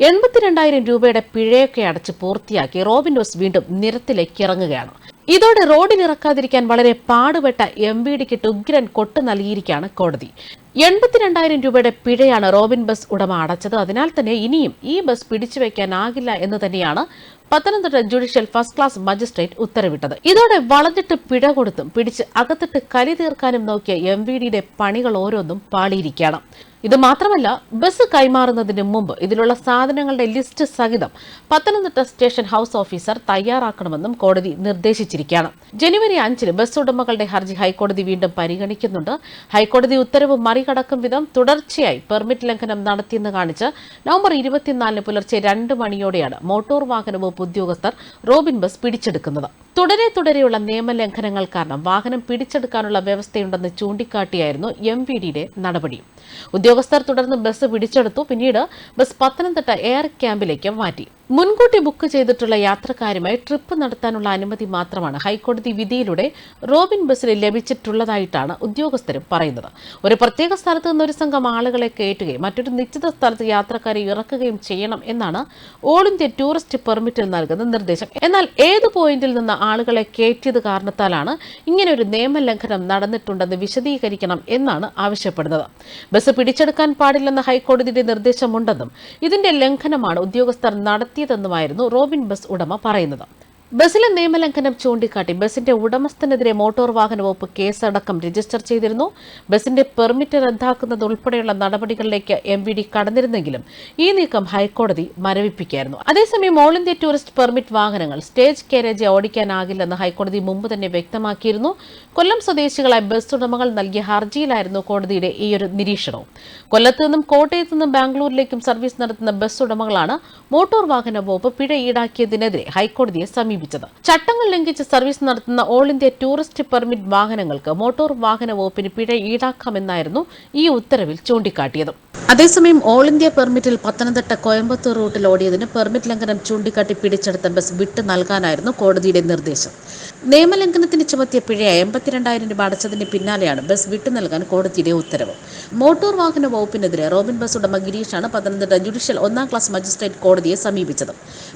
എൺപത്തിരണ്ടായിരം രൂപയുടെ പിഴയൊക്കെ അടച്ച് പൂർത്തിയാക്കി റോബിൻഡോസ് വീണ്ടും നിരത്തിലേക്ക് ഇറങ്ങുകയാണ്. ഇതോടെ റോഡിലിറക്കാതിരിക്കാൻ വളരെ പാടുപെട്ട എം വി ഡിക്ക് ടുഗ്രൻ കൊട്ട് നൽകിയിരിക്കുകയാണ് കോടതി. എൺപത്തിരണ്ടായിരം രൂപയുടെ പിഴയാണ് റോബിൻ ബസ് ഉടമ അടച്ചത്. അതിനാൽ തന്നെ ഇനിയും ഈ ബസ് പിടിച്ചു വയ്ക്കാനാകില്ല എന്ന് തന്നെയാണ് Pathanamthitta judicial first class magistrate ഉത്തരവിട്ടത്. ഇതോടെ വളഞ്ഞിട്ട് പിഴ കൊടുത്തും പിടിച്ച് അകത്തിട്ട് കലി തീർക്കാനും നോക്കിയ എം വി ഡിയുടെ പണികൾ ഓരോന്നും പാളിയിരിക്കുകയാണ്. ഇത് മാത്രമല്ല ബസ് കൈമാറുന്നതിന് മുമ്പ് ഇതിലുള്ള സാധനങ്ങളുടെ ലിസ്റ്റ് സഹിതം പത്തനംതിട്ട സ്റ്റേഷൻ ഹൌസ് ഓഫീസർ തയ്യാറാക്കണമെന്നും കോടതി നിർദ്ദേശിച്ചിരിക്കുകയാണ്. ജനുവരി അഞ്ചിന് ബസ് ഉടമകളുടെ ഹർജി ഹൈക്കോടതി വീണ്ടും പരിഗണിക്കുന്നുണ്ട്. ഹൈക്കോടതി ഉത്തരവ് മറികടക്കും വിധം തുടർച്ചയായി പെർമിറ്റ് ലംഘനം നടത്തിയെന്ന് കാണിച്ച് നവംബർ ഇരുപത്തിനാലിന് പുലർച്ചെ രണ്ട് മണിയോടെയാണ് മോട്ടോർ വാഹന വകുപ്പ് ഉദ്യോഗസ്ഥർ റോബിൻ ബസ് പിടിച്ചെടുക്കുന്നത്. തുടരെ തുടരെയുള്ള നിയമലംഘനങ്ങൾ കാരണം വാഹനം പിടിച്ചെടുക്കാനുള്ള വ്യവസ്ഥയുണ്ടെന്ന് ചൂണ്ടിക്കാട്ടിയായിരുന്നു എം വി ഡിയുടെ നടപടി. ഉദ്യോഗസ്ഥർ തുടർന്ന് ബസ് പിടിച്ചെടുത്തു. പിന്നീട് ബസ് പത്തനംതിട്ട എയർ ക്യാമ്പിലേക്ക് മാറ്റി. മുൻകൂട്ടി ബുക്ക് ചെയ്തിട്ടുള്ള യാത്രക്കാരുമായി ട്രിപ്പ് നടത്താനുള്ള അനുമതി മാത്രമാണ് ഹൈക്കോടതി വിധിയിലൂടെ റോബിൻ ബസ്സിൽ ലഭിച്ചിട്ടുള്ളതായിട്ടാണ് ഉദ്യോഗസ്ഥരും പറയുന്നത്. ഒരു പ്രത്യേക സ്ഥലത്ത് നിന്ന് ഒരു സംഘം ആളുകളെ കയറ്റുകയും മറ്റൊരു നിശ്ചിത സ്ഥലത്ത് യാത്രക്കാരെ ഇറക്കുകയും ചെയ്യണം എന്നാണ് ഓൾ ഇന്ത്യ ടൂറിസ്റ്റ് പെർമിറ്റിൽ നൽകുന്ന നിർദ്ദേശം. എന്നാൽ ഏത് പോയിന്റിൽ നിന്ന് ആളുകളെ കയറ്റിയത് കാരണത്താലാണ് ഇങ്ങനെ ഒരു നിയമലംഘനം നടന്നിട്ടുണ്ടെന്ന് വിശദീകരിക്കണം എന്നാണ് ആവശ്യപ്പെടുന്നത്. ബസ് പിടിച്ചെടുക്കാൻ പാടില്ലെന്ന ഹൈക്കോടതിയുടെ നിർദ്ദേശമുണ്ടെന്നും ഇതിന്റെ ലംഘനമാണ് ഉദ്യോഗസ്ഥർ നടത്തിയതെന്നുമായിരുന്നു റോബിൻ ബസ് ഉടമ പറയുന്നത് ബസ്സിലെ നിയമലംഘനം ചൂണ്ടിക്കാട്ടി ബസിന്റെ ഉടമസ്ഥനെതിരെ മോട്ടോർ വാഹന വകുപ്പ് കേസടക്കം രജിസ്റ്റർ ചെയ്തിരുന്നു. ബസിന്റെ പെർമിറ്റ് റദ്ദാക്കുന്നത് ഉൾപ്പെടെയുള്ള നടപടികളിലേക്ക് എം വി ഡി കടന്നിരുന്നെങ്കിലും ഈ നീക്കം ഹൈക്കോടതി മരവിപ്പിക്കായിരുന്നു. അതേസമയം ഓൾ ഇന്ത്യ ടൂറിസ്റ്റ് പെർമിറ്റ് വാഹനങ്ങൾ സ്റ്റേജ് കാരേജ് ഓടിക്കാനാകില്ലെന്ന് ഹൈക്കോടതി മുമ്പ് തന്നെ വ്യക്തമാക്കിയിരുന്നു. കൊല്ലം സ്വദേശികളായ ബസ് ഉടമകൾ നൽകിയ ഹർജിയിലായിരുന്നു കോടതിയുടെ ഈ ഒരു നിരീക്ഷണവും. കൊല്ലത്ത് നിന്നും കോട്ടയത്ത് നിന്നും ബാംഗ്ലൂരിലേക്കും സർവീസ് നടത്തുന്ന ബസ് ഉടമകളാണ് മോട്ടോർ വാഹന വകുപ്പ് പിഴ ഈടാക്കിയതിനെതിരെ ഹൈക്കോടതിയെ സമീപിച്ചത്. ചട്ടങ്ങൾ ലംഘിച്ച് സർവീസ് നടത്തുന്ന ഓൾ ഇന്ത്യ ടൂറിസ്റ്റ് പെർമിറ്റ് വാഹനങ്ങൾക്ക് മോട്ടോർ വാഹന വകുപ്പിന് പിഴ ഈടാക്കാമെന്നായിരുന്നു ഈ ഉത്തരവിൽ ചൂണ്ടിക്കാട്ടിയത്. അതേസമയം ഓൾ ഇന്ത്യ പെർമിറ്റിൽ പത്തനംതിട്ട കോയമ്പത്തൂർ റൂട്ടിൽ ഓടിയതിന് പെർമിറ്റ് ലംഘനം ചൂണ്ടിക്കാട്ടി പിടിച്ചെടുത്ത ബസ് വിട്ടു നൽകാനായിരുന്നു കോടതിയുടെ നിർദ്ദേശം. നിയമലംഘനത്തിന് ചുമത്തിയ പിഴ എൺപത്തിരണ്ടായിരം രൂപ അടച്ചതിന് പിന്നാലെയാണ് ബസ് വിട്ടു നൽകാൻ കോടതിയുടെ ഉത്തരവ്. മോട്ടോർ വാഹന വകുപ്പിനെതിരെ റോബിൻ ബസ് ഉടമ ഗിരീഷാണ് പത്തനംതിട്ട ജുഡീഷ്യൽ ഒന്നാം ക്ലാസ് മജിസ്ട്രേറ്റ് കോടതിയെ സമീപിച്ചത്.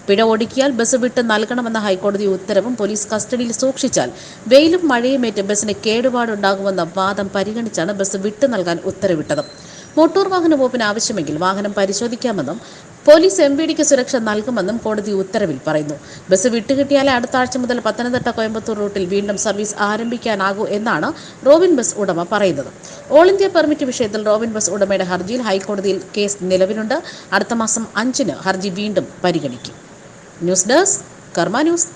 പിഴ ഒടുക്കിയാൽ ബസ് വിട്ട് നൽകണമെന്ന ഹൈക്കോടതി ഉത്തരവും പോലീസ് കസ്റ്റഡിയിൽ സൂക്ഷിച്ചാൽ വെയിലും മഴയുമേറ്റ് ബസ്സിന് കേടുപാടുണ്ടാകുമെന്ന വാദം പരിഗണിച്ചാണ് ബസ് വിട്ടു നൽകാൻ ഉത്തരവിട്ടത്. മോട്ടോർ വാഹന വകുപ്പിന് ആവശ്യമെങ്കിൽ വാഹനം പരിശോധിക്കാമെന്നും പോലീസ് എം ഡിക്ക് സുരക്ഷ നൽകുമെന്നും കോടതി ഉത്തരവിൽ പറയുന്നു. ബസ് വിട്ടുകിട്ടിയാലേ അടുത്ത ആഴ്ച മുതൽ പത്തനംതിട്ട കോയമ്പത്തൂർ റൂട്ടിൽ വീണ്ടും സർവീസ് ആരംഭിക്കാനാകൂ എന്നാണ് റോബിൻ ബസ് ഉടമ പറയുന്നത്. ഓൾ ഇന്ത്യ പെർമിറ്റ് വിഷയത്തിൽ റോബിൻ ബസ് ഉടമയുടെ ഹർജിയിൽ ഹൈക്കോടതിയിൽ കേസ് നിലവിലുണ്ട്. അടുത്ത മാസം അഞ്ചിന് ഹർജി വീണ്ടും പരിഗണിക്കും. News desk Karma news.